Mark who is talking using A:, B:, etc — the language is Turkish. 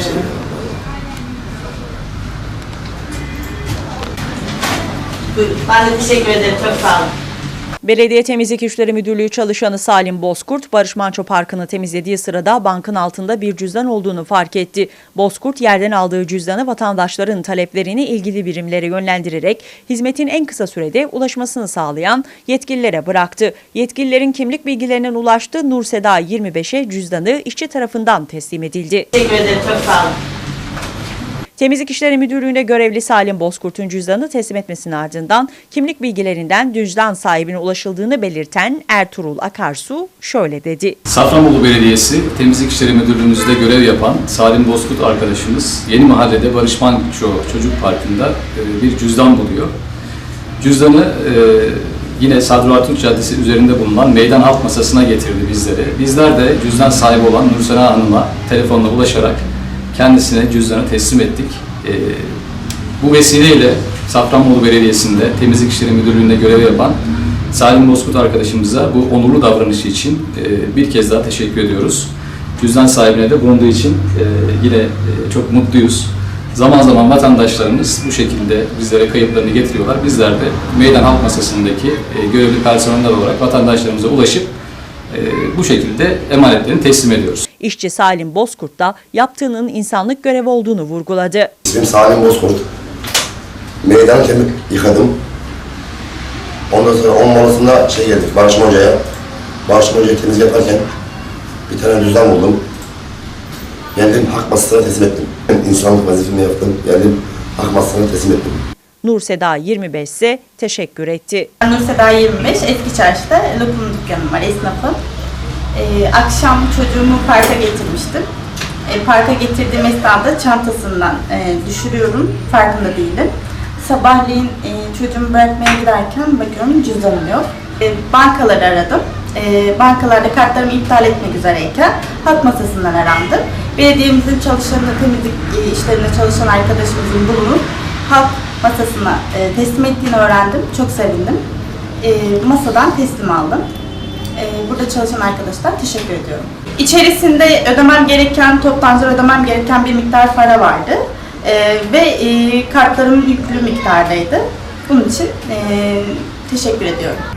A: ederim. Buyurun. Ben de teşekkür ederim. Çok sağ olun.
B: Belediye Temizlik İşleri Müdürlüğü çalışanı Salim Bozkurt, Barış Manço Parkı'nı temizlediği sırada bankın altında bir cüzdan olduğunu fark etti. Bozkurt yerden aldığı cüzdanı vatandaşların taleplerini ilgili birimlere yönlendirerek hizmetin en kısa sürede ulaşmasını sağlayan yetkililere bıraktı. Yetkililerin kimlik bilgilerinin ulaştığı Nur Seda 25'e cüzdanı işçi tarafından teslim edildi.
A: Teşekkür ederim. Çok sağ olun.
B: Temizlik İşleri Müdürlüğü'nde görevli Salim Bozkurt'un cüzdanı teslim etmesinin ardından kimlik bilgilerinden cüzdan sahibine ulaşıldığını belirten Ertuğrul Akarsu şöyle dedi.
C: Safranbolu Belediyesi Temizlik İşleri Müdürlüğümüzde görev yapan Salim Bozkurt arkadaşımız Yeni Mahalle'de Barış Manço Çocuk Parkı'nda e, bir cüzdan buluyor. Cüzdanı e, yine Sadri Caddesi üzerinde bulunan meydan halk masasına getirdi bizlere. Bizler de cüzdan sahibi olan Nursena Hanım'a telefonla ulaşarak kendisine cüzdanı teslim ettik. E, bu vesileyle Safranbolu Belediyesi'nde Temizlik İşleri Müdürlüğü'nde görev yapan Salim Bozkurt arkadaşımıza bu onurlu davranışı için e, bir kez daha teşekkür ediyoruz. Cüzdan sahibine de bulunduğu için e, yine e, çok mutluyuz. Zaman zaman vatandaşlarımız bu şekilde bizlere kayıplarını getiriyorlar. Bizler de meydan halk masasındaki görevli personeller olarak vatandaşlarımıza ulaşıp bu şekilde emanetlerini teslim ediyoruz.
B: İşçi Salim Bozkurt da yaptığının insanlık görevi olduğunu vurguladı.
D: İsmim Salim Bozkurt. Meydan kemik yıkadım. Ondan sonra 10 molasında şey geldik Barış Hoca'ya. Barış Hoca'ya temiz yaparken bir tane cüzdan buldum. Geldim hak masasına teslim ettim. İnsanlık vazifemi yaptım. Geldim hak masasına teslim ettim.
B: Nur Seda 25 ise teşekkür etti.
E: Nur Seda 25, eski çarşıda lokum dükkanım var, esnafım. Ee, akşam çocuğumu parka getirmiştim. Ee, parka getirdiğim esnada çantasından e, düşürüyorum, farkında değilim. Sabahleyin e, çocuğumu bırakmaya giderken bakıyorum cüzdanım yok. E, bankaları aradım. E, bankalarda kartlarımı iptal etmek üzereyken halk masasından arandım. Belediyemizin çalışanı, temizlik e, işlerinde çalışan arkadaşımızın bulunup halk masasına e, teslim ettiğini öğrendim. Çok sevindim. E, masadan teslim aldım. E, burada çalışan arkadaşlar teşekkür ediyorum. İçerisinde ödemem gereken, toptancıda ödemem gereken bir miktar para vardı. E, ve e, kartlarım yüklü miktardaydı. Bunun için e, teşekkür ediyorum.